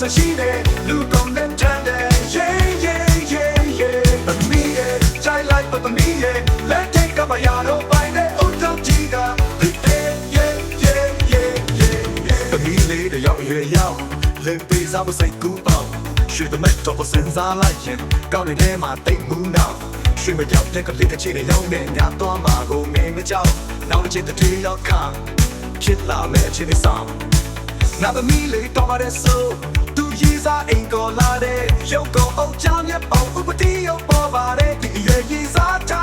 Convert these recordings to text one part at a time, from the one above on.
စရှိတယ်လူကုန်တဲ့တန်တဲ့ yeah yeah yeah yeah အမီးရဲ့ child life ပတ်သမီးရဲ့ let take up ရတော့ပိုင်းတဲ့ old dog ကြီးက yeah yeah yeah yeah yeah သမီးလေးတယောက်ရွယ်ရောက်လင်ပေးစားဖို့စိတ်ကူးပေါက်ရွှေသမက်တော့ပစင်စားလိုက်ရင်ကောင်းနေတဲ့မှာတိတ်မှုနောက်ရွှေမကြောက်တဲ့ကလေးတစ်ချီနဲ့လုံးနဲ့ညသွားမှာကိုမင်းမကြောက်နောက်တစ်ချစ်တစ်ထေးရောက်ခါဖြစ်လာမဲ့အချစ်တွေဆောင်ငါသမီးလေးတော့ပါတဲ့ဆိုသူရေး စားအိမ်ကိုလာတဲ့ရုပ်ကိုအုပ်ချမ်းရဲ့ပေါ့ဥပတိရုပ်ပေါ်ပါတဲ့ဒီအရွယ်ရေးစားတာ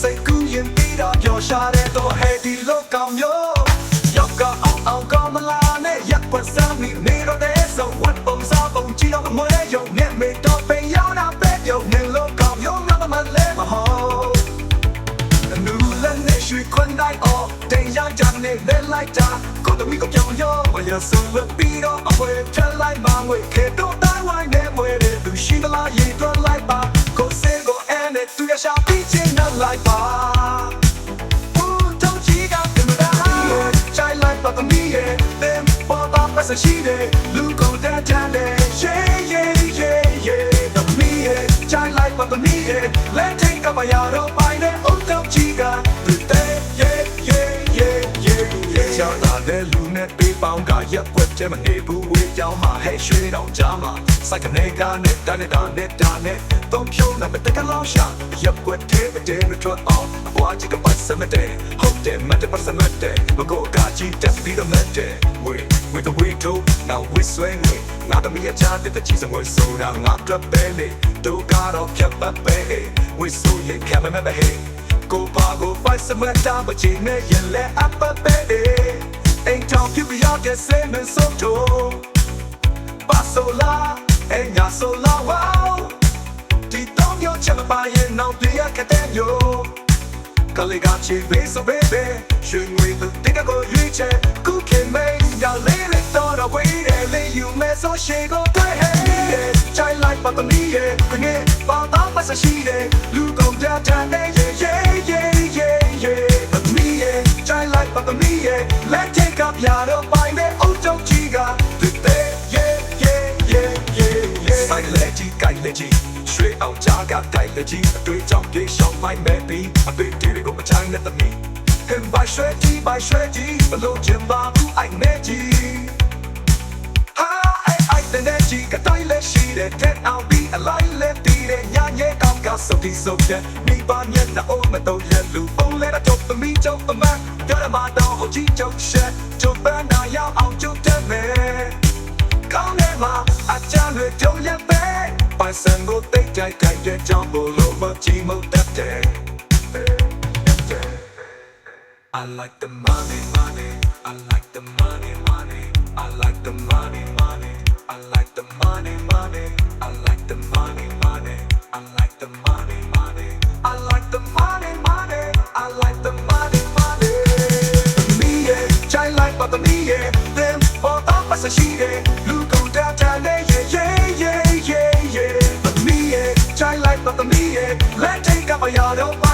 စိတ်ကူးရင်ပြီးတော့ပျော်ရှာတဲ့တော့ဟဲဒီလောကောင်မျိုးယောက်ကအောင်အောင်ကောင်းမလားနဲ့ရက်ပတ်စမ်းမိနေတော့တဲ့ဆိုဝတ်ပုံစားပုံကြည့်တော့မွေးရုံနဲ့မေတော့ပင်ရောက်တာပဲရုံနဲ့လောကောင်မျိုးငါမလဲမဟုတ် Nu la ne shui kun dai o den ya ja ne le lai ta ko de mi ko pyong yo wa ya su le pi do a we tell lai ma ngwe ke do dai wai ne ငွေခေတော့တိုင်းဝိုင်းနဲ့မွေတဲ့သူရှိသလားရေသွန်းလိုက်ပါကိုစင်ကိုအဲနဲ့သူရရှာပြီးချင်းနောက်လိုက်ပါရှိတယ်လူကုန်တန်းတန်းနဲ့ yeah yeah yeah yeah သမီးရဲ့ child life ပါသမီးရဲ့ let's take up our က်ွက်တဲ့မနေဘူးဝေးကြောင်းမှာဟဲ့ရွှေတောင်ကြားမှာစိုက်ကနေကနဲ့တန်းနဲ့တာနဲ့တာနဲ့သုံးဖြုံးနဲ့တကလောင်းရှာရက်ွက်တဲ့မတဲမထွက်အောင်ဘွားချစ်ကပတ်စမတဲ့ဟုတ်တယ်မတ်ပတ်စမတဲ့မကိုကကြည့်တက်ပြီးတော့မတဲ့ဝေး with the way to now we swing we ငါတမီးချာတဲ့ချီစငွေဆိုတာငါတော့ပဲလေတို့ကတော့ဖြတ်ပတ်ပဲ we so yeah camera member hey ကိုပါကိုပိုက်စမတာမချင်နဲ့ရလဲအပပဲ အိမ်ထောင်ပြပြရတဲ့ဆေးမစိုးတော့ပါဆိုလာအညာဆိုလာဝေါဒီတော့မျိုးချက်မပါရင်နောက်ပြရကတဲ့မျိုးကလေးကချီဘေးဆိုဘေးဘေးရှင်ဝေးတဲ့တကကိုရွေးချက်ကုခင်မေးရလေးလေးတော့တော့ဝေးတယ်လေယူမဲဆိုရှိကိုတွေ့ဟဲ့ child life ပတ်သမီးရဲ့ငယ်ပါတော့ပတ်စရှိတယ်လူကုန်ကြတဲ့ yeah yeah yeah yeah yeah ပတ်သမီးရဲ့ child life ပတ်သမီးရဲ့ let take up ရတော့ပိုင်းနဲ့အုတ်ချုပ်ကြီးကတဲ့ yeah yeah yeah yeah yeah ဆိုင်လက်ကြီးကိုင်လက်ကြီးရွှေအောင်ကြားကကိုင်လက်ကြီးအတွေ့အကြောင်းပြေရှောင်းမိုင်းမဲ့ပြီးအတွေ့အကြုံတွေကိုမချမ်းလက်သမီး Him by ရွှေကြီး by ရွှေကြီးဘလို့ချင်ပါဘူးအိုင်မဲ့ကြီးဟာအဲ့အဲ့တဲ့နဲ့ကြီးကတိုင်းလက်ရှိတဲ့တဲ့အောင်ပြီးအလိုက်လက်တီးတဲ့ညာညဲကောင်းကစုပ်တီစုပ်တဲ့မိပါမျက်နှာအိုးမတော့လက်လူ မှာအချမ်းတွေကြုံရပဲပိုင်စံကိုတိတ်ကြိုက်ကြိုက်တဲ့ကြောင့်ဘလို့မကြည့်မတတ်တဲ့ I like the money, money. I like the money, money. I like the money, money. I like the money, money. I like the money, money. I like the money, money. I like the money, money. I like the money, money. Me yeah, child like but the me yeah. Them all up as a she yeah. လက်ထိတ်ကမရတော့